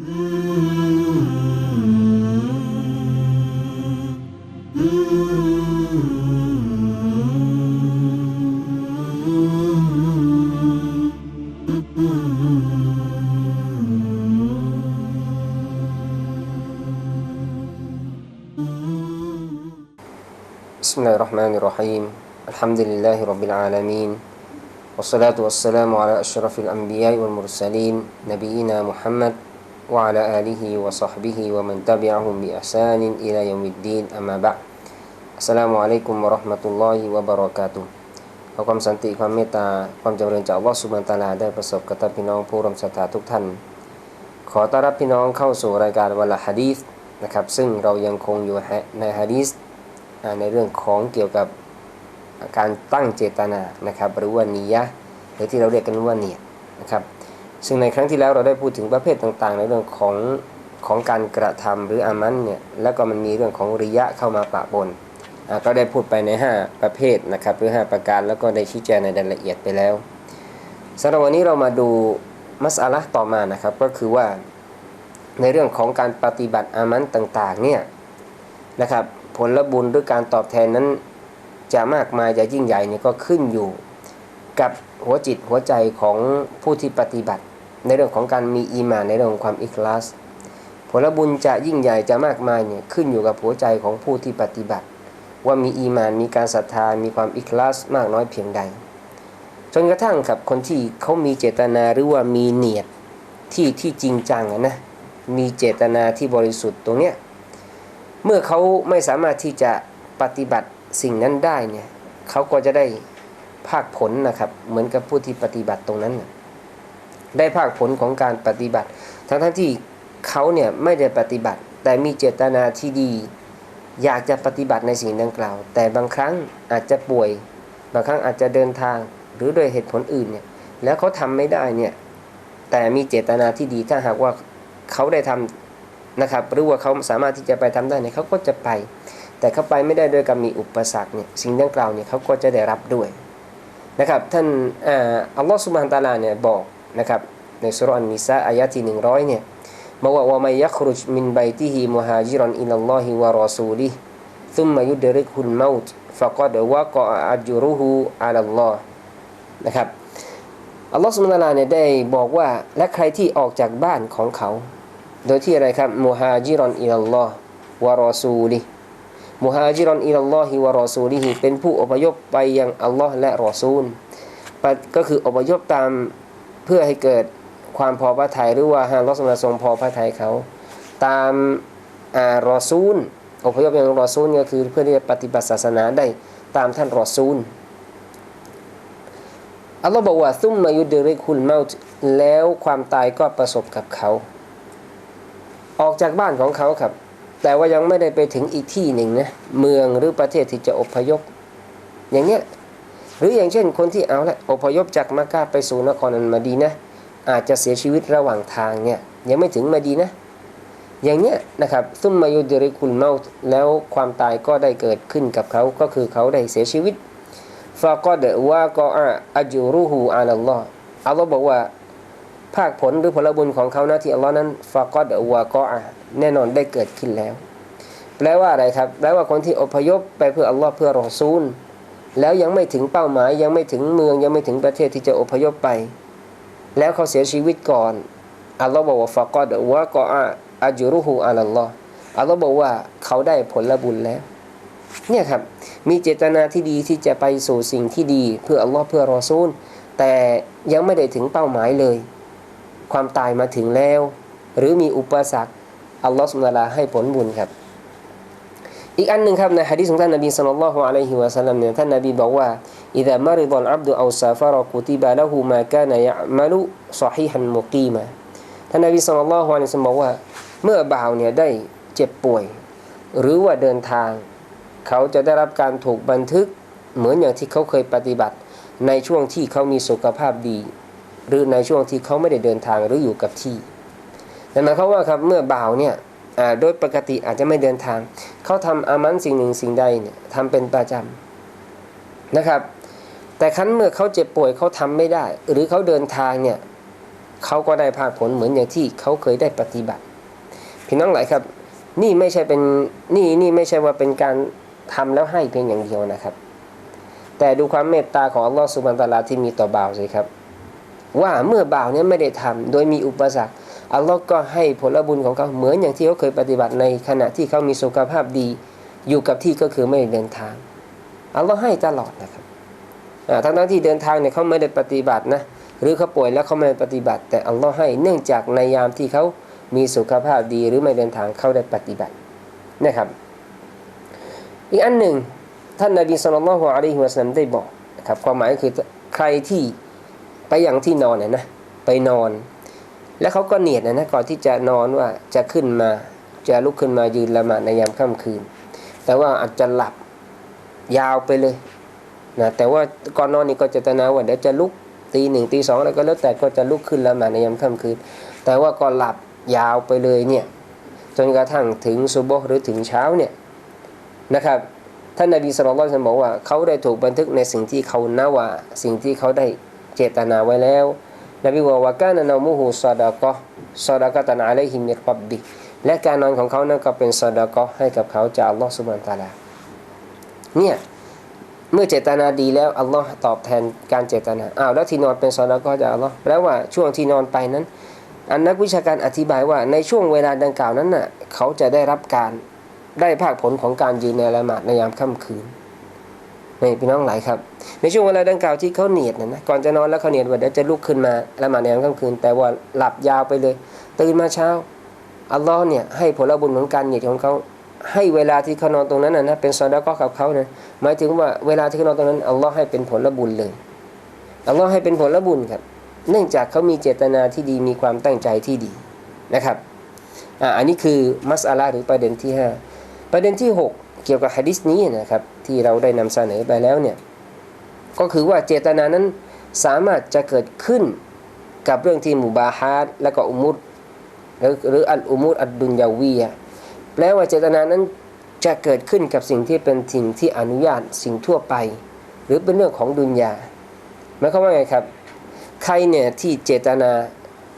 بسم الله الرحمن الرحيم الحمد لله رب العالمين والصلاة والسلام على أشرف الأنبياء والمرسلين نبينا محمد وعلى آله وصحبه ومن تبعهم بإحسان إلى يوم الدين أما بعد السلام عليكم ورحمة الله وبركاته ขอความสันติความเมตตาความเจริญจากอัลลอฮฺสุบานตะอาลาได้ประสบกับท่านพี่น้องผู้รำศรัทธาทุกท่าน ขอต้อนรับพี่น้องเข้าสู่รายการวันละฮะดีษนะครับ ซึ่งเรายังคงอยู่ในฮะดีษอ่าในเรื่องของเกี่ยวกับการตั้งเจตนานะครับหรือว่านียะห์หรือที่เราเรียกกันว่าเนียดนะครับ ซึ่งในครั้งที่แล้วเราได้พูดถึงประเภทต่างๆ ในเรื่องของของการกระทำหรืออามันเนี่ยแล้วก็มันมีเรื่องของริยะเข้ามาปะปนอ่าก็ได้พูดไปใน 5 ประเภทนะครับหรือ 5 ประการแล้วก็ได้ชี้แจงในรายละเอียดไปแล้วสำหรับวันนี้เรามาดูมัสอาละห์ต่อมานะครับก็คือว่าในเรื่องของการปฏิบัติอามันต่างๆเนี่ยนะครับผลบุญหรือการตอบแทนนั้นจะมากมายจะยิ่งใหญ่เนี่ยก็ขึ้นอยู่กับหัวจิตหัวใจของผู้ที่ปฏิบัติ ในเรื่องของการมีอีมานในเรื่องของความอิคลาส ผลบุญจะยิ่งใหญ่จะมากมายเนี่ยขึ้นอยู่กับหัวใจของผู้ที่ปฏิบัติ ว่ามีอีมานมีการศรัทธามีความอิคลาสมากน้อยเพียงใด จนกระทั่งกับคนที่เขามีเจตนาหรือว่ามีเนียดที่ที่จริงจังนะมีเจตนาที่บริสุทธิ์ตรงเนี้ยเมื่อเขาไม่สามารถที่จะปฏิบัติสิ่งนั้นได้เนี่ยเขาก็จะได้ภาคผลนะครับ เหมือนกับผู้ที่ปฏิบัติตรงนั้น ได้ภาคผลของการปฏิบัติ ทั้งทั้งที่เขาเนี่ยไม่ได้ปฏิบัติ แต่มีเจตนาที่ดี อยากจะปฏิบัติในสิ่งดังกล่าว แต่บางครั้งอาจจะป่วย บางครั้งอาจจะเดินทาง หรือโดยเหตุผลอื่นเนี่ยแล้วเขาทาไม่ได้เนี่ยแต่มีเจตนาที่ดีถ้าหากว่าเขาได้ทำนะครับหรือว่าเขาสามารถที่จะไปทำได้เนี่ยเขาก็จะไป แต่เขาไปไม่ได้ด้วยกับมีอุปสรรคเนี่ยสิ่งดังกล่าวเนี่ยเขาก็จะได้รับด้วยนะครับท่านอัลลอฮฺสุบฮานตะลาเนี่ยบอก นะครับในสุรานนิสาอายะที่หนึ่งร้อยเนี่ยบอกว่าว่าไม่ยักรุจมินไบติฮิมุฮาจิรันอิลลอฮิวะรอซูลิซุมมายุดริกฮุลมาต์ฟะกอดวะกออัจรุฮูอัลลอฮ์นะครับอัลลอฮฺสุบฮานตะลาเนี่ยได้บอกว่าและใครที่ออกจากบ้านของเขา โดยที่อะไรครับมุฮาจิรันอิลลอฮ์วะรอซูลิมุฮาจิรอนอิลลอฮิวะรอซูลิฮิเป็นผู้อพยพไปยังอัลลอฮ์และรอซูลก็คืออพยพตาม เพื่อให้เกิดความพอพระทัยหรือว่าฮาลอสมาทรงพอพระทัยเขา ตามอารอซูลอพยพยังรอซูลก็คือเพื่อที่จะปฏิบัติศาสนาได้ตามท่านรอซูลอัลลอฮ์บอกว่าซุ่มมายุดริคุลเมาต์แล้วความตายก็ประสบกับเขา ออกจากบ้านของเขาครับ แต่ว่ายังไม่ได้ไปถึงอีกที่หนึ่งนะเมืองหรือประเทศที่จะอพยพ อย่างเนี้ย หรืออย่างเช่นคนที่เอาละอพยพจากมักกะไปสู่นครอันมาดีนะอาจจะเสียชีวิตระหว่างทางเนี่ยยังไม่ถึงมาดีนะอย่างเนี้ยนะครับซุมมายุดริคุลเมาแล้วความตายก็ได้เกิดขึ้นกับเขาก็คือเขาได้เสียชีวิตฟาก็เดว่าก็อาจูรุฮูอานัลลอฮ์อัลลอฮ์บอกว่าภาคผลหรือผลบุญของเขานะที่อัลลอฮ์นั้นฟาก็เดว่าก็แน่นอนได้เกิดขึ้นแล้ว แปลว่าอะไรครับแปลว่าคนที่อพยพไปเพื่ออัลลอฮ์เพื่อรอซูล แล้วยังไม่ถึงเป้าหมายยังไม่ถึงเมืองยังไม่ถึงประเทศที่จะอพยพไป แล้วเขาเสียชีวิตก่อนอัลลอฮ์บอกว่าฟะกอดว่าก็อาจูรุฮูอัลลอฮ์อัลลอฮ์บอกว่าเขาได้ผลบุญแล้ว เนี่ยครับ มีเจตนาที่ดีที่จะไปสู่สิ่งที่ดีเพื่ออัลลอฮ์เพื่อรอซูล แต่ยังไม่ได้ถึงเป้าหมายเลย ความตายมาถึงแล้ว หรือมีอุปสรรคอัลลอฮฺสุลตาให้ผลบุญครับ อีกอันหนึ่งครับในฮะดิษของท่านนบีสุลต่านละฮุอะลัยฮิวะสัลลัมเนี่ยท่านนบีบอกว่าอิดะมาริดอลอับดุอัลซาฟารกุติบะละหูมากานยะมาลุซอฮีฮันมุกีมาท่านนบีสุลต่านละฮุอะลัยฮิวะสัลลัมว่า เมื่อบ่าวเนี่ยได้เจ็บป่วย หรือว่าเดินทาง เขาจะได้รับการถูกบันทึกเหมือนอย่างที่เขาเคยปฏิบัติ ในช่วงที่เขามีสุขภาพดี หรือในช่วงที่เขาไม่ได้เดินทางหรืออยู่กับที่แต่หมายความว่าครับเมื่อบ่าวเนี่ย โดยปกติอาจจะไม่เดินทาง เขาทำอามันสิ่งหนึ่งสิ่งใดเนี่ยทำเป็นประจำนะครับ แต่ครั้นเมื่อเขาเจ็บป่วยเขาทำไม่ได้ หรือเขาเดินทางเนี่ยเขาก็ได้ภาคผลเหมือนอย่างที่เขาเคยได้ปฏิบัติพี่น้องหลายครับ นี่ไม่ใช่เป็นนี่นี่ไม่ใช่ว่าเป็นการทำแล้วให้เพียงอย่างเดียวนะครับ แต่ดูความเมตตาของอัลลอฮฺสุบานตาลาที่มีต่อบ่าวสิครับ ว่าเมื่อบ่าวเนี่ยไม่ได้ทำโดยมีอุปสรรค อัลลอฮ์ก็ให้ผลบุญของเขาเหมือนอย่างที่เขาเคยปฏิบัติในขณะที่เขามีสุขภาพดี อยู่กับที่ก็คือไม่เดินทางอัลลอฮ์ให้ตลอดนะครับทั้งทั้งๆที่เดินทางเนี่ยเขาไม่ได้ปฏิบัตินะหรือเขาป่วยแล้วเขาไม่ได้ปฏิบัติ แต่อัลลอฮ์ให้เนื่องจากในยามที่เขามีสุขภาพดีหรือไม่เดินทางเขาได้ปฏิบัตินะครับ อีกอันหนึ่งท่านนบีสุลต่านละฮ์อะลัยฮิวะสัลลัมได้บอกนะครับความหมายคือใครที่ไปอย่างที่นอนเนี่ยนะไปนอน แล้วเขาก็เนียดนะนะก่อนที่จะนอนว่าจะขึ้นมาจะลุกขึ้นมายืนละหมาดในยามค่ำคืน แต่ว่าอาจจะหลับยาวไปเลยนะแต่ว่าก่อนนอนนี่ก็เจตนาว่าเดี๋ยวจะลุกตีหนึ่งตีสองแล้วก็แล้วแต่ก็จะลุกขึ้นละหมาดในยามค่ำคืน แต่ว่าก็หลับยาวไปเลยเนี่ยจนกระทั่งถึงซุบโบฮ์หรือถึงเช้าเนี่ยนะครับท่านนบีสุลต่านบอกว่าเขาได้ถูกบันทึกในสิ่งที่เขานาว่าสิ่งที่เขาได้เจตนาไว้แล้ว นบีบอกว่าการนามุฮูซาดากะซาดากะตันอะลัยฮิมิรับบิและการนอนของเขานั้นก็เป็นซาดากะให้กับเขาจากอัลลอฮฺสุบานตาลาเนี่ยเมื่อเจตนาดีแล้วอัลลอฮ์ตอบแทนการเจตนาอ้าวแล้วที่นอนเป็นซาดากะจากอัลลอฮ์แปลว่าช่วงที่นอนไปนั้น อันนักวิชาการอธิบายว่าในช่วงเวลาดังกล่าวนั้นน่ะเขาจะได้รับการได้ภาคผลของการยืนในละหมาดในยามค่ำคืน นี่พี่น้องหลายครับ ในช่วงเวลาดังกล่าวที่เขาเนียดนะนะก่อนจะนอนแล้วเขาเนียดว่าเดี๋ยวจะลุกขึ้นมาละหมาดในยามค่ำคืน แต่ว่าหลับยาวไปเลย ตื่นมาเช้าอัลลอฮ์เนี่ยให้ผลบุญของการเนียดของเขาให้เวลาที่เขานอนตรงนั้นนะนะเป็นซอดาก็กับเขานะหมายถึงว่าเวลาที่เขานอนตรงนั้นอัลลอฮ์ให้เป็นผลบุญเลยอัลลอฮ์ให้เป็นผลบุญครับ เนื่องจากเขามีเจตนาที่ดีมีความตั้งใจที่ดีนะครับอ่าอันนี้คือมัสอาลาหรือประเด็นที่ 5 ประเด็นที่ 6 เกี่ยวกับฮะดิษนี้นะครับที่เราได้นำเสนอไปแล้วเนี่ยก็คือว่าเจตนานั้นสามารถจะเกิดขึ้นกับเรื่องที่มุบาฮาดและก็อุมุดหรือหรืออัลอุมุดอัดดุนยาวีะแปลว่าเจตนานั้นจะเกิดขึ้นกับสิ่งที่เป็นสิ่งที่อนุญาตสิ่งทั่วไป หรือเป็นเรื่องของดุนยาหมายความว่าไงครับ ใครเนี่ยที่เจตนา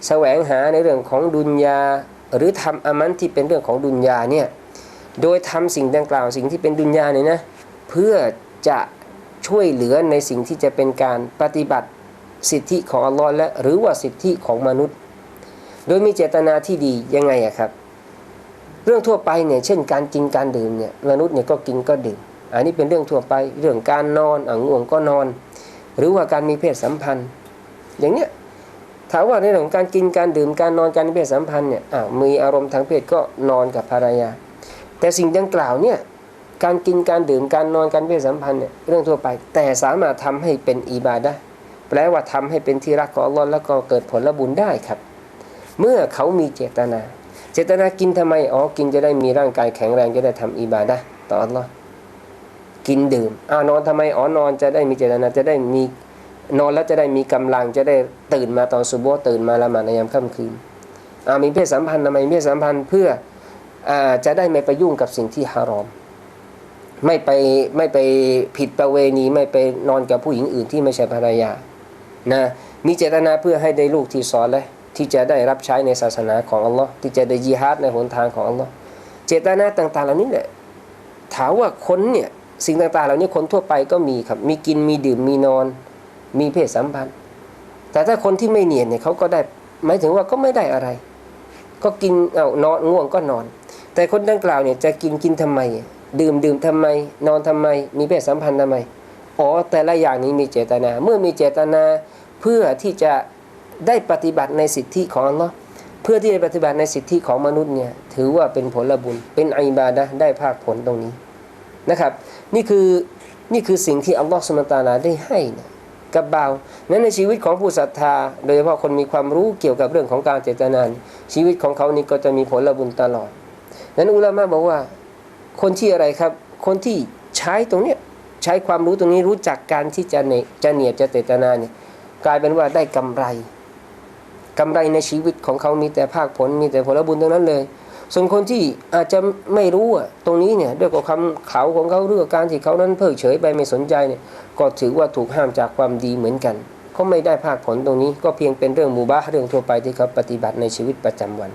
แสวงหาในเรื่องของดุนยา หรือทำอามันที่เป็นเรื่องของดุนยาเนี่ย โดยทำสิ่งดังกล่าวสิ่งที่เป็นดุนยาเนี่ยนะเพื่อจะช่วยเหลือในสิ่งที่จะเป็นการปฏิบัติสิทธิของอัลลอฮ์และหรือว่าสิทธิของมนุษย์ โดยมีเจตนาที่ดียังไงอะครับ เรื่องทั่วไปเนี่ยเช่นการกินการดื่มเนี่ยมนุษย์เนี่ยก็กินก็ดื่ม อันนี้เป็นเรื่องทั่วไปเรื่องการนอนอ่างง่วงก็นอน หรือว่าการมีเพศสัมพันธ์ อย่างเนี้ยถามว่าในเรื่องของการกินการดื่มการนอนการมีเพศสัมพันธ์เนี่ยอ้าวมีอารมณ์ทางเพศก็นอนกับภรรยา แต่สิ่งดังกล่าวเนี่ยการกินการดื่มการนอนการเพศสัมพันธ์เนี่ยเรื่องทั่วไป แต่สามารถทำให้เป็นอิบาดะแปลว่าทำให้เป็นที่รักของลอฮ์แล้วก็เกิดผลบุญได้ครับ เมื่อเขามีเจตนา เจตนากินทำไมอ๋อกินจะได้มีร่างกายแข็งแรงจะได้ทำอิบาดะต่ออัลลอฮ์กินดื่มอ้าวนอนทำไมอ๋อนอนจะได้มีเจตนาจะได้มีนอนแล้วจะได้มีกำลังจะได้ตื่นมาตอนซุบโบตื่นมาละหมาดในยามค่ำคืนอ่ามีเพศสัมพันธ์ทำไมเพศสัมพันธ์เพื่อ จะได้ไม่ไปยุ่งกับสิ่งที่ฮารอม ไม่ไปไม่ไปผิดประเวณีไม่ไปนอนกับผู้หญิงอื่นที่ไม่ใช่ภรรยานะมีเจตนาเพื่อให้ได้ลูกที่สอนและที่จะได้รับใช้ในศาสนาของอัลลอฮ์ที่จะได้ยิฮาดในหนทางของอัลลอฮ์เจตนาต่างๆ เหล่านี้แหละถามว่าคนเนี่ยสิ่งต่างๆ เหล่านี้คนทั่วไปก็มีครับ มีกินมีดื่มมีนอน มีเพศสัมพันธ์ แต่ถ้าคนที่ไม่เนียนเนี่ยเขาก็ได้หมายถึงว่าก็ไม่ได้อะไร ก็กินเอานอนง่วงก็นอน แต่คนดังกล่าวเนี่ยจะกินกินทำไม ดื่มดื่มทำไม นอนทำไม มีเพศสัมพันธ์ทำไมอ๋อแต่ละอย่างนี้มีเจตนา เมื่อมีเจตนาเพื่อที่จะได้ปฏิบัติในสิทธิของอัลลอฮ์เพื่อที่จะปฏิบัติในสิทธิของมนุษย์เนี่ยถือว่าเป็นผลบุญ เป็นอิบาดะได้ภาคผลตรงนี้นะครับ นี่คือนี่คือสิ่งที่อัลลอฮ์สุลตาลาได้ให้นะกับบ่าวนั้นในชีวิตของผู้ศรัทธา โดยเฉพาะคนมีความรู้เกี่ยวกับเรื่องของการเจตนาชีวิตของเขานี่ก็จะมีผลบุญตลอด นั้นอุลามะบอกว่า คนที่อะไรครับ คนที่ใช้ตรงเนี้ยใช้ความรู้ตรงนี้รู้จักการที่จะเนจะเนียดจะเจตนาเนี่ยกลายเป็นว่าได้กำไรกำไรในชีวิตของเขามีแต่ภาคผลมีแต่ผลบุญทั้งนั้นเลย ส่วนคนที่อาจจะไม่รู้อะตรงนี้เนี่ยด้วยกับคำเขาของเขาเรื่องการที่เขานั้นเพิกเฉยไปไม่สนใจเนี่ยก็ถือว่าถูกห้ามจากความดีเหมือนกันเขาไม่ได้ภาคผลตรงนี้ก็เพียงเป็นเรื่องมูบาเรื่องทั่วไปที่เขาปฏิบัติในชีวิตประจำวัน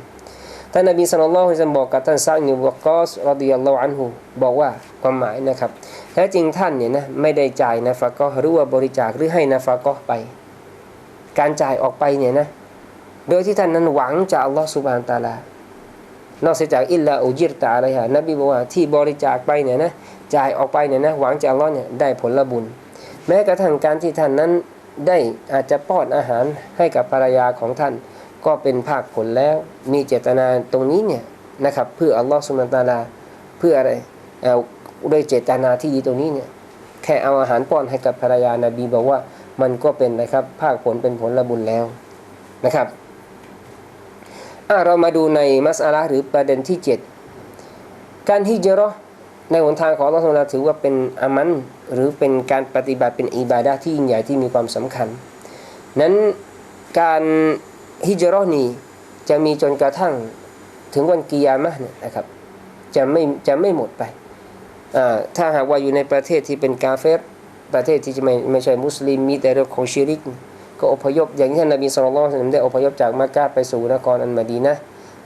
ท่านนบีสุลต่านบอกกับท่านซาอิบวกอสรดิยัลลอฮุอันฮุบอกว่าความหมายนะครับแท้จริงท่านเนี่ยนะไม่ได้จ่ายนะฟะกอฮ์หรือว่าบริจาคหรือให้นะฟะกอฮ์ไป การจ่ายออกไปเนี่ยนะโดยที่ท่านนั้นหวังจากอัลลอฮ์สุบานตาลานอกจากอิลลาอุจิรตาอะไรฮะนบีบอกว่าที่บริจาคไปเนี่ยนะจ่ายออกไปเนี่ยนะหวังจากอัลลอฮ์เนี่ยได้ผลบุญ แม้กระทั่งการที่ท่านนั้นได้อาจจะป้อนอาหารให้กับภรรยาของท่าน ก็เป็นภาคผลแล้วมีเจตนาตรงนี้เนี่ยนะครับเพื่ออัลลอฮ์สุบฮานตาลาเพื่ออะไรเอาด้วยเจตนาที่ดีตรงนี้เนี่ยแค่เอาอาหารป้อนให้กับภรรยานบีบอกว่ามันก็เป็นนะครับภาคผลเป็นผลละบุญแล้วนะครับเรามาดูในมัสอาละหรือประเด็นที่ 7 การฮิจเราะในหนทางของอัลลอฮฺสุบฮานะฮูวะตาถือว่าเป็นอามันหรือเป็นการปฏิบัติเป็นอิบาดะที่ยิ่งใหญ่ที่มีความสำคัญ นั้นการ ฮิจราะห์นี้จะมีจนกระทั่งถึงวันกิยามะเนี่ยนะครับ จะไม่จะไม่หมดไป ถ้าหากว่าอยู่ในประเทศที่เป็นกาเฟรประเทศที่จะไม่ไม่ใช่มุสลิมมีแต่เรื่องของชิริก ก็อพยพอย่างที่ท่านนบีสุลต่านได้อพยพจากมักกะไปสู่นครอันมาดีนะ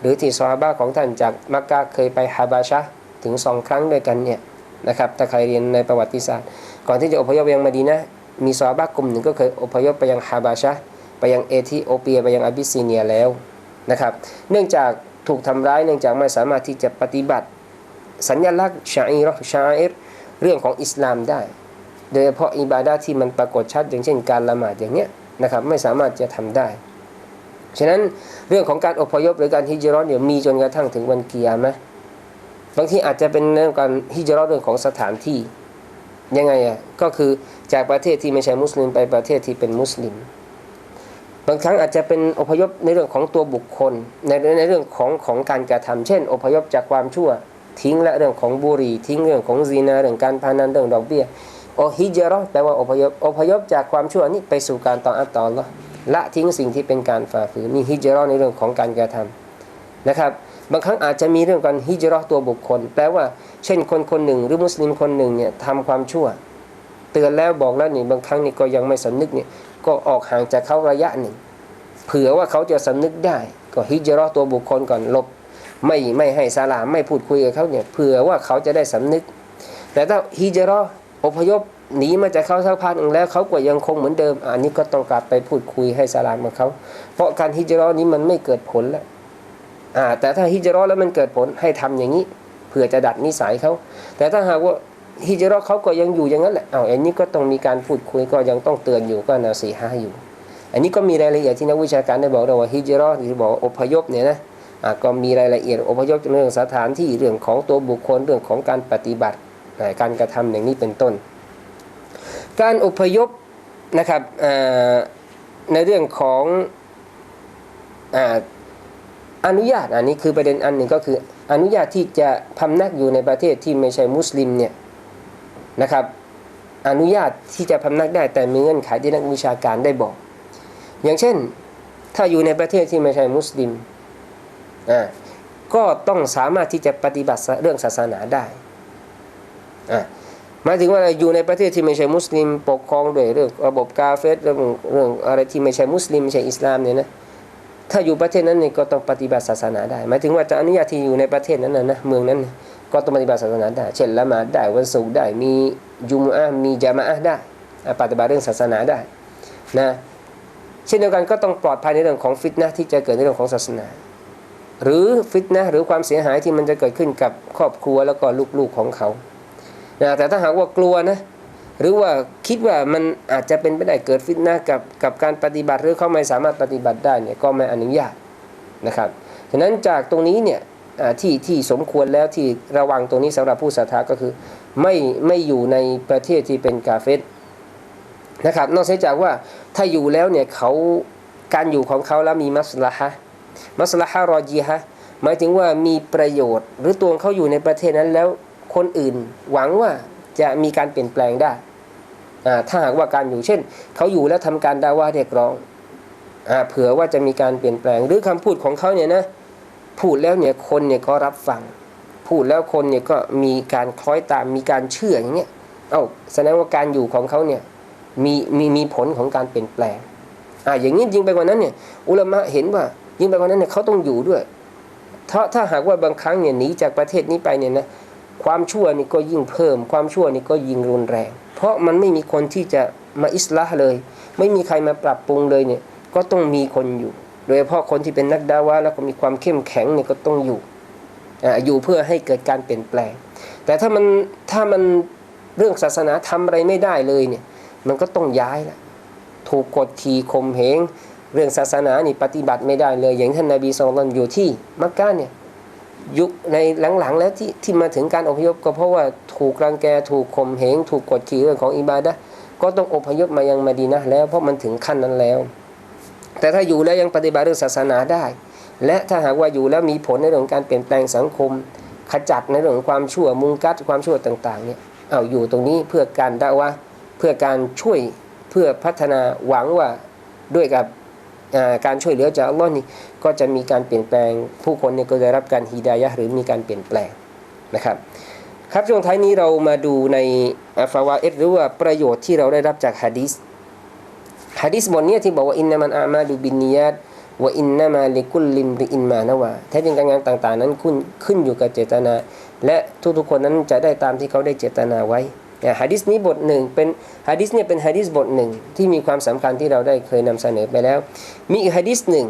หรือที่ซอฮาบะของท่านจากมักกะเคยไปฮาบาชะถึงสองครั้งด้วยกันเนี่ยนะครับถ้าใครเรียนในประวัติศาสตร์ ก่อนที่จะอพยพไปยังมาดีนะมีซอฮาบะกลุ่มหนึ่งก็เคยอพยพไปยังฮาบาชะ ไปยังเอธิโอเปียไปยังอาบิสซิเนียแล้วนะครับ เนื่องจากถูกทำร้ายเนื่องจากไม่สามารถที่จะปฏิบัติสัญลักษณ์ชาอีรชาอิรเรื่องของอิสลามได้ โดยเฉพาะอิบาดะที่มันปรากฏชัด อย่างเช่นการละหมาดอย่างเนี้ยนะครับไม่สามารถจะทำได้ ฉะนั้นเรื่องของการอพยพหรือการฮิจราะห์เนี่ยมีจนกระทั่งถึงวันเกียร์ไหมบางทีอาจจะเป็นเรื่องการฮิจราะห์เรื่องของสถานที่ยังไงอะก็คือจากประเทศที่ไม่ใช่มุสลิมไปประเทศที่เป็นมุสลิม บางครั้งอาจจะเป็นอพยพในเรื่องของตัวบุคคล ในในเรื่องของของการกระทำเช่น อพยพจากความชั่ว ทิ้งและเรื่องของบุหรี่ทิ้งเรื่องของซีนาเรื่องการพานันเรื่องดอกเบี้ยโอฮิจราะแปลว่าอพยพอพยพจากความชั่วนี้ไปสู่การต่ออัตตอละละทิ้งสิ่งที่เป็นการฝ่าฝืนนี่ฮิจราะในเรื่องของการกระทำนะครับบางครั้งอาจจะมีเรื่องการฮิจราะตัวบุคคล แปลว่าเช่นคนคนหนึ่ง หรือมุสลิมคนหนึ่งเนี่ยทำความชั่ว เตือนแล้วบอกแล้วนี่บางครั้งนี่ก็ยังไม่สำนึกเนี่ย ก็ออกห่างจากเขาระยะหนึ่ง เผื่อว่าเขาจะสำนึกได้ ก็ฮิจราะห์ตัวบุคคลก่อนหลบ ไม่ไม่ให้สลามไม่พูดคุยกับเขาเนี่ยเผื่อว่าเขาจะได้สำนึก แต่ถ้าฮิจราะห์อพยพหนีมาจากเขาสักพักหนึ่งแล้วเขาก็ยังคงเหมือนเดิม อันนี้ก็ต้องกลับไปพูดคุยให้สลามกับเขา เพราะการฮิจราะห์นี้มันไม่เกิดผลแล้วแต่ถ้าฮิจราะห์แล้วมันเกิดผลให้ทำอย่างนี้เผื่อจะดัดนิสัยเขา แต่ถ้าหากว่า ฮิจเราะเขาก็ยังอยู่อย่างนั้นแหละเอาอันนี้ก็ต้องมีการพูดคุยก็ยังต้องเตือนอยู่ก็นาสีฮาอยู่ อันนี้ก็มีรายละเอียดที่นักวิชาการได้บอกเราว่าฮิจเราะห์ที่บอกอพยพเนี่ยนะอ่าก็มีรายละเอียดอพยพเรื่องสถานที่เรื่องของตัวบุคคลเรื่องของการปฏิบัติการกระทำอย่างนี้เป็นต้น การอพยพนะครับอ่าในเรื่องของอ่าอนุญาตอันนี้คือประเด็นอันหนึ่งก็คืออนุญาตที่จะพำนักอยู่ในประเทศที่ไม่ใช่มุสลิมเนี่ย นะครับ อนุญาตที่จะพำนักได้แต่มีเงื่อนไขที่นักวิชาการได้บอก อย่างเช่น ถ้าอยู่ในประเทศที่ไม่ใช่มุสลิมอ่าก็ต้องสามารถที่จะปฏิบัติเรื่องศาสนาได้อ่าหมายถึงว่าอยู่ในประเทศที่ไม่ใช่มุสลิม ปกครองด้วยเรื่องระบบกาเฟสเรื่องเรื่องอะไรที่ไม่ใช่มุสลิมไม่ใช่อิสลามเนี่ยนะถ้าอยู่ประเทศนั้นเนี่ยก็ต้องปฏิบัติศาสนาได้ หมายถึงว่าจะอนุญาตที่อยู่ในประเทศนั้นนะนะเมืองนั้น ก็ต้องปฏิบัติศาสนาได้ เช่นละหมาดได้วันศุกร์ได้มีจุมอะมีจามะอะห์ได้ปฏิบัติเรื่องศาสนาได้นะเช่นเดียวกันก็ต้องปลอดภัยในเรื่องของฟิตนะที่จะเกิดในเรื่องของศาสนา หรือฟิตนะหรือความเสียหายที่มันจะเกิดขึ้นกับครอบครัวแล้วก็ลูกๆของเขานะแต่ถ้าหากว่ากลัวนะหรือว่าคิดว่ามันอาจจะเป็นไปได้เกิดฟิตนะกับกับการปฏิบัติหรือเขาไม่สามารถปฏิบัติได้เนี่ยก็ไม่อนุญาตนะครับฉะนั้นจากตรงนี้เนี่ย ที่ที่สมควรแล้วที่ระวังตรงนี้สำหรับผู้ศรัทธาก็คือไม่ไม่อยู่ในประเทศที่เป็นกาเฟสนะครับ นอกจากว่าถ้าอยู่แล้วเนี่ยเขาการอยู่ของเขาแล้วมีมัสลาฮะห์มัสลาฮะห์รอจีฮะหมายถึงว่ามีประโยชน์ หรือตัวเขาอยู่ในประเทศนั้นแล้วคนอื่นหวังว่าจะมีการเปลี่ยนแปลงได้ถ้าหากว่าการอยู่เช่น เขาอยู่แล้วทำการดาว่าเรียกร้องอเผื่อว่าจะมีการเปลี่ยนแปลง หรือคำพูดของเขาเนี่ยนะ พูดแล้วเนี่ยคนเนี่ยก็รับฟัง พูดแล้วคนเนี่ยก็มีการคล้อยตามมีการเชื่ออย่างเงี้ยเอ้าแสดงว่าการอยู่ของเขาเนี่ยมีมีมีผลของการเปลี่ยนแปลงอ่าอย่างนี้ยิ่งไปกว่านั้นเนี่ยอุลามะเห็นว่ายิ่งไปกว่านั้นเนี่ยเขาต้องอยู่ด้วยถ้าถ้าหากว่าบางครั้งเนี่ยหนีจากประเทศนี้ไปเนี่ยนะความชั่วนี่ก็ยิ่งเพิ่ม ความชั่วนี่ก็ยิ่งรุนแรง เพราะมันไม่มีคนที่จะมาอิสลาเลย ไม่มีใครมาปรับปรุงเลยเนี่ยก็ต้องมีคนอยู่ โดยเฉพาะคนที่เป็นนักดาวะแล้วก็มีความเข้มแข็งเนี่ยก็ต้องอยู่อ่าอยู่เพื่อให้เกิดการเปลี่ยนแปลง แต่ถ้ามันถ้ามันเรื่องศาสนาทำอะไรไม่ได้เลยเนี่ยมันก็ต้องย้ายละถูกกดขี่ข่มเหงเรื่องศาสนานี่ปฏิบัติไม่ได้เลย อย่างท่านนาบีสุลต่านอยู่ที่มักกะเนี่ยยุคในหลังๆ แล้วที่ที่มาถึงการอพยพก็เพราะว่าถูกรังแกถูกข่มเหงถูกกดขี่เรื่องของอิบาดะก็ต้องอพยพมายังมาดีนะแล้วเพราะมันถึงขั้นนั้นแล้ว แต่ถ้าอยู่แล้วยังปฏิบัติเรื่องศาสนาได้ และถ้าหากว่าอยู่แล้วมีผลในเรื่องการเปลี่ยนแปลงสังคม ขจัดในเรื่องของความชั่วมุงกัดความชั่วต่างๆเนี่ยเอาอยู่ตรงนี้เพื่อการดะวะเพื่อการช่วยเพื่อพัฒนาหวังว่าด้วยกับการช่วยเหลือจากอัลลอฮ์นี่ก็จะมีการเปลี่ยนแปลง ผู้คนเนี่ยก็ได้รับการฮีดายะหรือมีการเปลี่ยนแปลงนะครับ ครับช่วงท้ายนี้เรามาดูในอัฟาวาเอหรือว่าประโยชน์ที่เราได้รับจากฮะดีษ ฮะดีษบทนี้ที่บอกว่าอินนามันอามาดูบินนียตว่าอินนามาลิกุลลิมริอินมานาวาแท้จริงการงานต่าง ๆ นั้นขึ้นขึ้นอยู่กับเจตนา และทุกๆคนนั้นจะได้ตามที่เขาได้เจตนาไว้ฮะดิษนี้บทหนึ่งเป็นฮะดิษเนี่ยเป็นฮะดิษบทหนึ่งที่มีความสำคัญที่เราได้เคยนำเสนอไปแล้ว มีอีกฮะดิษหนึ่ง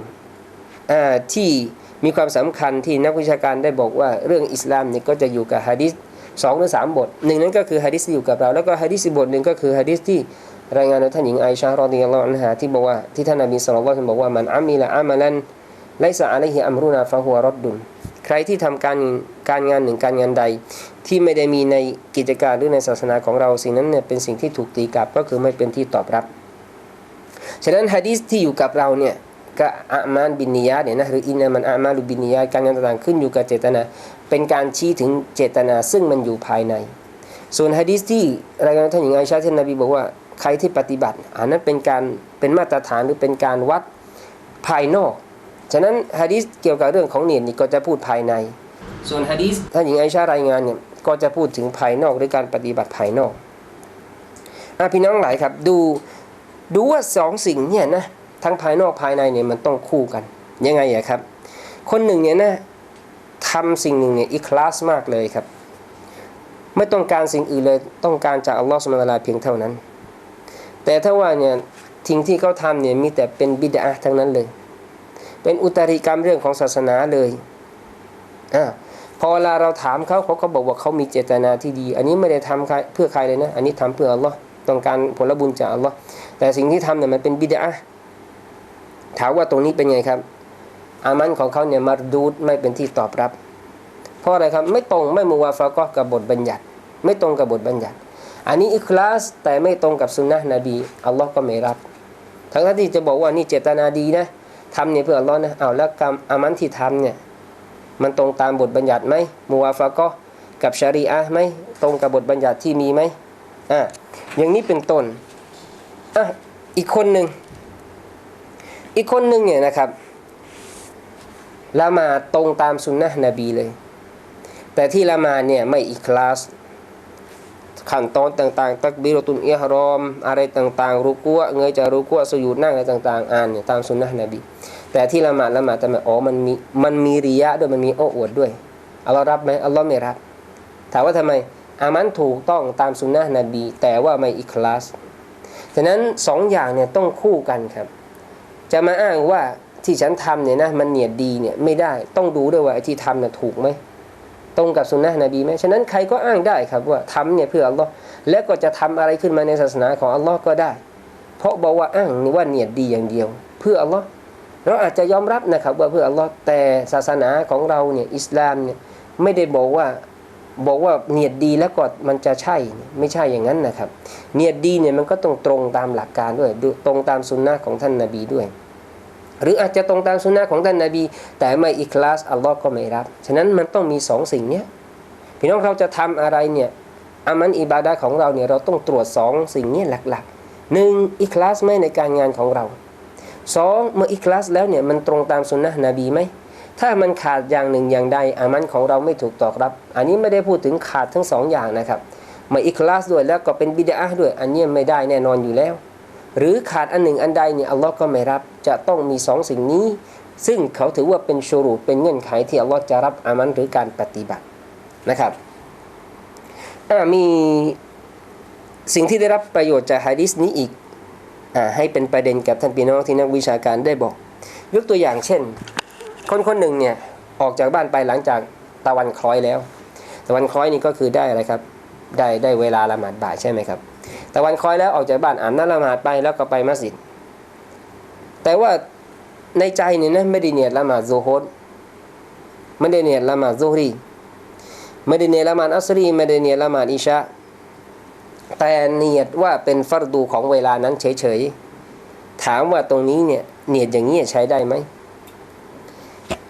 อ่าที่มีความสำคัญที่นักวิชาการได้บอกว่าเรื่องอิสลามเนี่ยก็จะอยู่กับฮะดิษสองหรือสามบทหนึ่งนั้นก็คือฮะดิษที่อยู่กับเรา แล้วก็ฮะดิษบทหนึ่งก็คือฮะดิษที่ รายงานโดยท่านหญิงไอชารอฎิยัลลอฮุอันฮาที่บอกว่าที่ท่านนบีศ็อลลัลลอฮุลัยฮิวะซัลลัมบอกว่ามันอามิละอามัลันไลซะอะลัยฮิอัมรุนาฟะฮุวะรอดดุนใครที่ทำการการงานหนึ่งการงานใด ที่ไม่ได้มีในกิจการหรือในศาสนาของเราสิ่งนั้นเนี่ยเป็นสิ่งที่ถูกตีกลับก็คือไม่เป็นที่ตอบรับ ฉะนั้นฮะดีษที่อยู่กับเราเนี่ยก็อามานบินนิยาเนี่ยนะหรืออินนามันอามาลุบินนิยาการงานต่างๆขึ้นอยู่กับเจตนา เป็นการชี้ถึงเจตนาซึ่งมันอยู่ภายใน ส่วนฮะดีษที่รายงานท่านหญิงไอชาท่านนบีบอกว่า ใครที่ปฏิบัติ อันนั้นเป็นการเป็นมาตรฐานหรือเป็นการวัดภายนอก ฉะนั้นฮะดีษเกี่ยวกับเรื่องของเนียดนี่ก็จะพูดภายใน ส่วนฮะดีษท่านหญิงไอชารายงานเนี่ยก็จะพูดถึงภายนอกหรือการปฏิบัติภายนอกอะพี่น้องหลายครับดูดูว่าสองสิ่งเนี่ยนะทั้งภายนอกภายในเนี่ยมันต้องคู่กัน ยังไงอะครับ คนหนึ่งเนี่ยนะทำสิ่งหนึ่งเนี่ยอีคลาสมากเลยครับ ไม่ต้องการสิ่งอื่นเลยต้องการจากอัลลอฮฺสุบฮานะฮูวะตะอาลาเพียงเท่านั้น แต่ถ้าว่าเนี่ยทิ้งที่เขาทำเนี่ยมีแต่เป็นบิดาทั้งนั้นเลย เป็นอุตริกรรมเรื่องของศาสนาเลยอ่าพอเวลาเราถามเขาเขาก็บอกว่าเขามีเจตนาที่ดี อันนี้ไม่ได้ทำใครเพื่อใครเลยนะ อันนี้ทำเพื่ออัลลอฮ์ต้องการผลบุญจากอัลลอฮ์แต่สิ่งที่ทำเนี่ยมันเป็นบิดาถามว่าตรงนี้เป็นไงครับ อามันของเขาเนี่ยมาดูดไม่เป็นที่ตอบรับ เพราะอะไรครับ ไม่ตรงไม่มุวาฟะก็กับบทบัญญัติ ไม่ตรงกับบทบัญญัติ อันนี้อิคลาสแต่ไม่ตรงกับสุนนะนบีอัลลอฮ์ก็ไม่รับ ทั้งที่จะบอกว่านี่เจตนาดีนะทำเนี่ยเพื่ออัลลอฮ์นะเอาแล้วกรรมอามันที่ทำเนี่ยมันตรงตามบทบัญญัติไหมมุวาฟะก็กับชารีอะไหมตรงกับบทบัญญัติที่มีไหมอะอย่างนี้เป็นต้นอะอีกคนหนึ่งอีกคนหนึ่งเนี่ยนะครับละมาตรงตามสุนนะนบีเลย แต่ที่ละมาเนี่ยไม่อีคลาส ขั้นตอนต่างๆ ตักบีรตุนเอิฮรอม อะไรต่างๆ รุกัวเงยจากรุกัวสยุดนั่งอะไรต่างๆ อ่านเนี่ยตามสุนนะนบี แต่ที่ละหมาดละหมาดแต่ไม่อ๋อมันมีมันมีริยะด้วยมันมีโอ้อวดด้วยอัลลอฮ์รับไหมอัลลอฮ์ไม่รับ ถามว่าทำไมอามันถูกต้องตามสุนนะนบี แต่ว่าไม่อีคลาสฉะนั้นสองอย่างเนี่ยต้องคู่กันครับ จะมาอ้างว่าที่ฉันทำเนี่ยนะมันเนียดดีเนี่ยไม่ได้ต้องดูด้วยว่าไอ้ที่ทำเนี่ยถูกไหม ตรงกับสุนนะนบีไหมฉะนั้นใครก็อ้างได้ครับว่าทำเนี่ยเพื่ออัลลอฮ์และก็จะทำอะไรขึ้นมาในศาสนาของอัลลอฮ์ก็ได้ เพราะบอกว่าอ้างว่าเนียดดีอย่างเดียว เพื่ออัลลอฮ์เราอาจจะยอมรับนะครับว่าเพื่ออัลลอฮ์แต่ศาสนาของเราเนี่ยอิสลามเนี่ยไม่ได้บอกว่าบอกว่าเนียดดีแล้วก็มันจะใช่ไม่ใช่อย่างนั้นนะครับ เนียดดีเนี่ยมันก็ต้องตรงตามหลักการด้วยตรงตามสุนนะของท่านนบีด้วย หรืออาจจะตรงตามสุนนะของท่านนาบี แต่ไม่อิคลาสอัลลอฮ์ก็ไม่รับ ฉะนั้นมันต้องมีสองสิ่งเนี้ยพี่น้องเราจะทำอะไรเนี่ยอามันอิบาดะของเราเนี่ยเราต้องตรวจสองสิ่งนี้หลักๆหนึ่งอิคลาสไหมในการงานของเราสองเมื่ออิคลาสแล้วเนี่ยมันตรงตามสุนนะนบีไหมถ้ามันขาดอย่างหนึ่งอย่างใดอามันของเราไม่ถูกตอบรับ อันนี้ไม่ได้พูดถึงขาดทั้งสองอย่างนะครับไม่อิคลาสด้วยแล้วก็เป็นบิดาด้วยอันนี้ไม่ได้แน่นอนอยู่แล้ว หรือขาดอันหนึ่งอันใดเนี่ยอัลลอฮ์ก็ไม่รับ จะต้องมีสองสิ่งนี้ ซึ่งเขาถือว่าเป็นชูรูดเป็นเงื่อนไขที่อัลลอฮ์จะรับอามันหรือการปฏิบัตินะครับมีสิ่งที่ได้รับประโยชน์จากฮะดิษนี้อีกอให้เป็นประเด็นกับท่านพี่น้องที่นักวิชาการได้บอก ยกตัวอย่างเช่น คนคนหนึ่งเนี่ยออกจากบ้านไปหลังจากตะวันคล้อยแล้ว ตะวันคล้อยนี่ก็คือได้อะไรครับ ได้ได้เวลาละหมาดบ่ายใช่ไหมครับ ตะวันคอยแล้วออกจากบ้านอาบน้ำละหมาดไปแล้วก็ไปมัสยิด แต่ว่าในใจเนี่ยนะไม่ได้เนียดละหมาดโซฮดไม่ได้เนียดละหมาดโซฮรีไม่ได้เนียดละหมาดอัสรีไม่ได้เนียดละหมาดอิชาแต่เนียดว่าเป็นฟัรดูของเวลานั้นเฉยๆถามว่าตรงนี้เนี่ยเนียดอย่างนี้ใช้ได้ไหม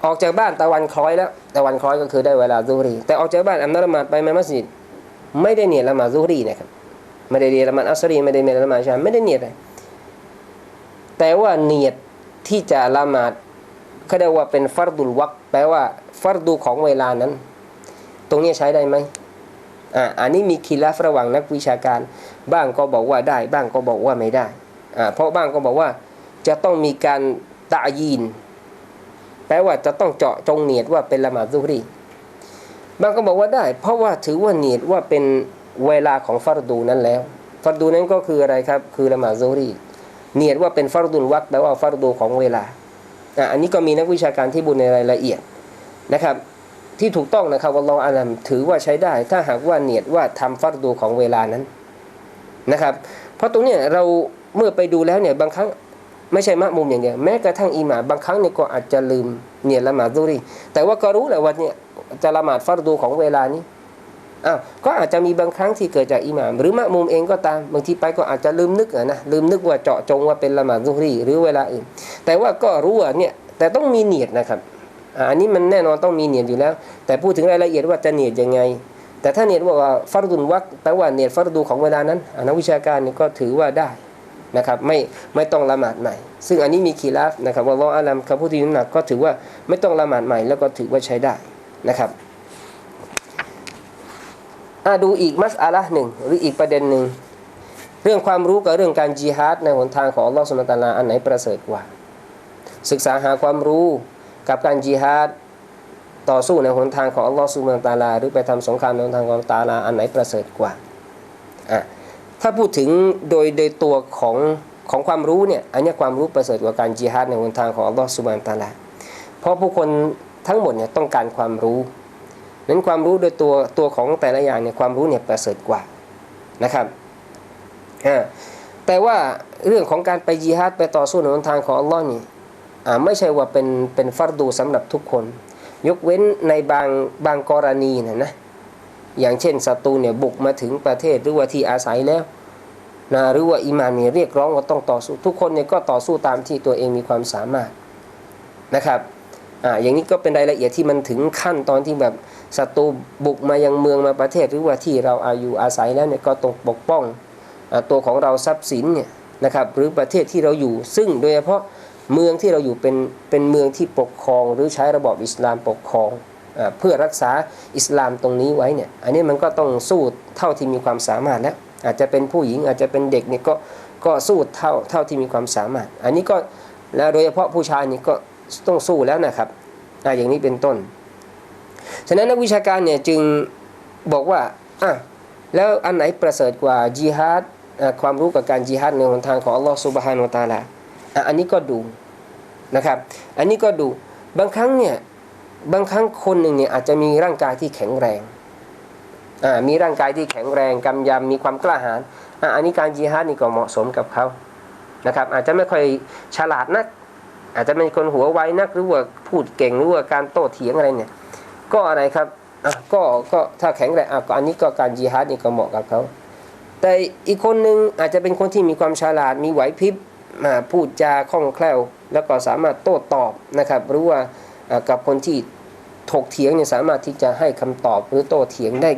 ออกจากบ้านตะวันคล้อยแล้วตะวันคล้อยก็คือได้เวลาซูฮรี แต่ออกจากบ้านอัมนาละหมาดไปมัสยิด ไม่ได้เนียดละหมาดซูฮรีนะครับ ไม่ได้เนียดละมาดอัสรีไม่ได้เนียดละมาดอิชาไม่ได้เนียดเลยแต่ว่าเนียดที่จะละหมาดเขาเรียกว่าเป็นฟัรดุลวักแปลว่าฟัรดูของเวลานั้น ตรงนี้ใช้ได้ไหมอ่าอันนี้มีคีลาฟระหว่างนักวิชาการ บ้างก็บอกว่าได้ บ้างก็บอกว่าไม่ได้อ่าเพราะบ้างก็บอกว่าจะต้องมีการตะยีน แปลว่าจะต้องเจาะจงเนียดว่าเป็นละหมาดซุฮรีบางก็บอกว่าได้ เพราะว่าถือว่าเนียดว่าเป็น เวลาของฟัรดูนั้นแล้ว ฟัรดูนั้นก็คืออะไรครับ คือละหมาดซุฮรีเนียดว่าเป็นฟัรดุลวักแปลว่าฟัรดูของเวลาอะอันนี้ก็มีนักวิชาการที่บุญในรายละเอียดนะครับ ที่ถูกต้องนะครับวัลลอฮอาลัมถือว่าใช้ได้ ถ้าหากว่าเนียดว่าทำฟัรดูของเวลานั้นนะครับ เพราะตรงเนี้ยเราเมื่อไปดูแล้วเนี่ยบางครั้งไม่ใช่มะมุมอย่างเดียวแม้กระทั่งอิหม่าบางครั้งเนี่ยก็อาจจะลืมเนียดละหมาดซุฮรีแต่ว่าก็รู้แหละว่าเนี่ยจะละหมาดฟัรดูของเวลานี้ อ้าวก็อาจจะมีบางครั้งที่เกิดจากอิหม่าม หรือมะมุมเองก็ตามบางทีไปก็อาจจะลืมนึกนะลืมนึกว่าเจาะจงว่าเป็นละหมาดซุฮรีหรือเวลาอื่น แต่ว่าก็รู้ว่าเนี่ยแต่ต้องมีเนียดนะครับอันนี้มันแน่นอนต้องมีเนียดอยู่แล้ว แต่พูดถึงรายละเอียดว่าจะเนียดยังไง แต่ถ้าเนียดว่าฟัรดุลวักแปลว่าเนียดฟัรดูของเวลานั้นนักวิชาการนี่ก็ถือว่าได้นะครับไม่ไม่ต้องละหมาดใหม่ ซึ่งอันนี้มีคีลาฟนะครับว่าลออาลัมคำพูดที่น้ำหนักก็ถือว่าไม่ต้องละหมาดใหม่แล้วก็ถือว่าใช้ได้นะครับ อ่าดูอีกมัสอาละหนึ่งหรืออีกประเด็นหนึ่งเรื่องความรู้กับเรื่องการจิฮาดในหนทางของอัลลอฮฺสุลตาลาอันไหนประเสริฐกว่า ศึกษาหาความรู้กับการจิฮาดต่อสู้ในหนทางของอัลลอฮฺสุลตาลา หรือไปทำสงครามในหนทางของตาลาอันไหนประเสริฐกว่าอะถ้าพูดถึงโดยโดยตัวของของความรู้เนี่ยอันเนี้ยความรู้ประเสริฐกว่าการจิฮาดในหนทางของอัลลอฮฺสุบานตาลาเพราะผู้คนทั้งหมดเนี่ยต้องการความรู้ นั้นความรู้โดยตัวตัวของแต่ละอย่างเนี่ยความรู้เนี่ยประเสริฐกว่านะครับอ่าแต่ว่าเรื่องของการไปจิฮาดไปต่อสู้ในหนทางของอัลลอฮ์นี่อ่าไม่ใช่ว่าเป็นเป็นฟัรดูสำหรับทุกคน ยกเว้นในบางบางกรณีนะนะอย่างเช่นศัตรูเนี่ยบุกมาถึงประเทศหรือว่าที่อาศัยแล้วนะหรือว่าอิหมามเนี่ยเรียกร้องว่าต้องต่อสู้ทุกคนเนี่ยก็ต่อสู้ตามที่ตัวเองมีความสามารถนะครับอ่าอย่างนี้ก็เป็นรายละเอียดที่มันถึงขั้นตอนที่แบบ ศัตรูบุกมายังเมืองมาประเทศหรือว่าที่เราอายุอาศัยแล้วเนี่ยก็ต้องปกป้องอตัวของเราทรัพย์สินเนี่ยนะครับหรือประเทศที่เราอยู่ ซึ่งโดยเฉพาะเมืองที่เราอยู่เป็นเป็นเมืองที่ปกครอง หรือใช้ระบอบอิสลามปกครองอเพื่อรักษาอิสลามตรงนี้ไว้เนี่ยอันนี้มันก็ต้องสู้เท่าที่มีความสามารถแล้วอาจจะเป็นผู้หญิงอาจจะเป็นเด็กเนี่ยก็ก็สู้เท่าเท่าที่มีความสามารถ อันนี้ก็แล้วโดยเฉพาะผู้ชายนี่ก็ต้องสู้แล้วนะครับออย่างนี้เป็นต้น ฉะนั้นนักวิชาการเนี่ยจึงบอกว่าอะแล้วอันไหนประเสริฐกว่าจิฮาดความรู้กับการจิฮาดในหนทางของอัลลอฮฺซุบฮานาอัลตะอาลาอันนี้ก็ดูนะครับ อันนี้ก็ดูบางครั้งเนี่ยบางครั้งคนหนึ่งเนี่ยอาจจะมีร่างกายที่แข็งแรงอ่ามีร่างกายที่แข็งแรงกำยำมีความกล้าหาญอะอันนี้การจิฮาดนี่ก็เหมาะสมกับเขานะครับ อาจจะไม่ค่อยฉลาดนัก อาจจะเป็นคนหัวไวนักหรือว่าพูดเก่งหรือว่าการโต้เถียงอะไรเนี่ย ก็อะไรครับอะก็ก็ถ้าแข็งแรงอะก็อันนี้ก็การจิฮาดนี่ก็เหมาะกับเขาแต่อีกคนหนึ่งอาจจะเป็นคนที่มีความฉลาดมีไหวพริบมาพูดจาคล่องแคล่ว แล้วก็สามารถโต้ตอบนะครับหรือว่ากับคนที่ถกเถียงเนี่ยสามารถที่จะให้คำตอบหรือโต้เถียงได้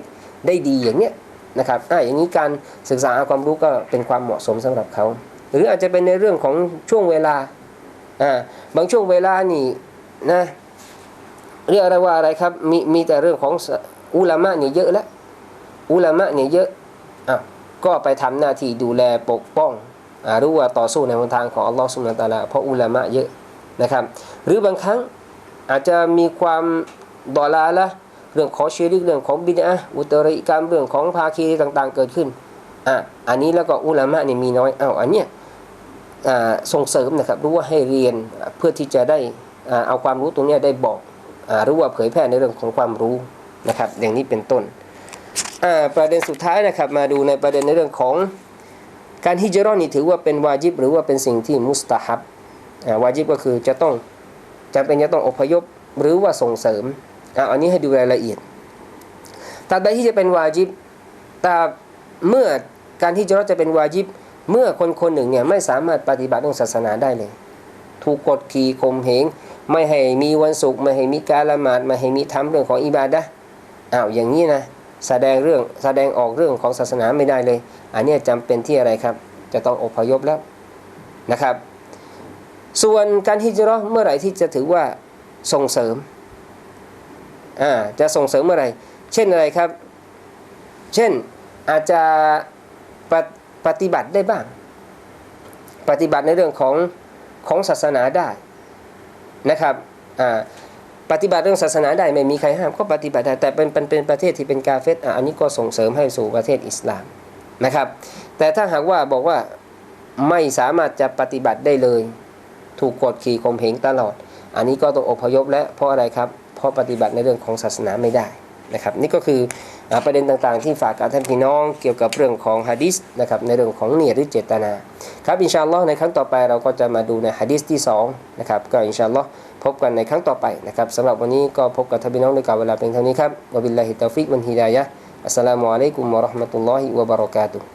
ได้ดีอย่างเนี้ยนะครับอ่าอย่างนี้การศึกษาความรู้ก็เป็นความเหมาะสมสำหรับเขา หรืออาจจะเป็นในเรื่องของช่วงเวลาอ่าบางช่วงเวลานี่นะ เรียกอะไรว่าอะไรครับ มีมีแต่เรื่องของอุลามะเนี่ยเยอะแล้วอุลามะเนี่ยเยอะอะก็ไปทำหน้าที่ดูแลปกป้องอ่ารือว่าต่อสู้ในทางของอัลลอฮ์สุบฮานตะอาลาเพราะอุลามะเยอะนะครับ หรือบางครั้งอาจจะมีความดอลาละเรื่องของชีริกเรื่องของบิดอะอุตริกรรมเรื่องของภาคีต่างๆ เกิดขึ้นอะอันนี้แล้วก็อุลามะเนี่ยมีน้อยอ้าวอันเนี้ยอ่าส่งเสริมนะครับรู้ว่าให้เรียนเพื่อที่จะได้อเอาความรู้ตรงเนี้ยได้บอก หรือว่าเผยแพร่ในเรื่องของความรู้นะครับ อย่างนี้เป็นต้นประเด็นสุดท้ายนะครับ มาดูในประเด็นในเรื่องของการฮิจราะห์นี่ถือว่าเป็นวาจิบ หรือว่าเป็นสิ่งที่มุสตาฮับวาจิบก็คือจะต้องจะเป็นจะต้องอพยพหรือว่าส่งเสริมอ,อันนี้ให้ดูรายละเอียดตราบใดที่จะเป็นวาจิบตราบเมื่อการฮิจเราะห์จะเป็นวาจิบ เมื่อคนคนหนึ่งเนี่ยไม่สามารถปฏิบัติเรื่องศาสนาได้เลย ถูกกดขี่ข่มเหงไม่ให้มีวันศุกร์ไม่ให้มีการละหมาดไม่ให้มีทำเรื่องของอิบาดะอ้าวอย่างนี้นะแสดงเรื่องแสดงออกเรื่องของศาสนาไม่ได้เลย อันนี้ยจำเป็นที่อะไรครับ จะต้องอพยพแล้วนะครับ ส่วนการฮิจราะห์เมื่อไหร่ที่จะถือว่าส่งเสริมอ่าจะส่งเสริมเมื่อไหร่เช่นอะไรครับ เช่นอาจจะปปฏิบัติได้บ้าง ปฏิบัติในเรื่องของ ของศาสนาได้นะครับปฏิบัติเรื่องศาสนาได้ไม่มีใครห้ามก็ปฏิบัติได้แต่เป็นเป็นเป็นประเทศที่เป็นกาเฟตอันนี้ก็ส่งเสริมให้สู่ประเทศอิสลามนะครับ แต่ถ้าหากว่าบอกว่าไม่สามารถจะปฏิบัติได้เลย ถูกกดขี่ข่มเหงตลอด อันนี้ก็ต้องอพยพและเพราะอะไรครับเพราะปฏิบัติในเรื่องของศาสนาไม่ได้ นะครับนี่ก็คือประเด็นต่างๆ ที่ฝากกับท่านพี่น้องเกี่ยวกับเรื่องของฮะดิษนะครับในเรื่องของเนียหรือเจตนาครับอินชาอัลลอฮ์ในครั้งต่อไปเราก็จะมาดูในฮะดิษที่2นะครับก็อินชาอัลลอฮ์พบกันในครั้งต่อไปนะครับสำหรับวันนี้ก็พบกับท่านพี่น้องในกาบเวลาเป็นเท่านี้ครับวะบิลลาฮิตตอฟิกวันฮิดายะอัสสลามุอะลัยกุมวะราะห์มะตุลลอฮิวะบะเราะกาตุฮ์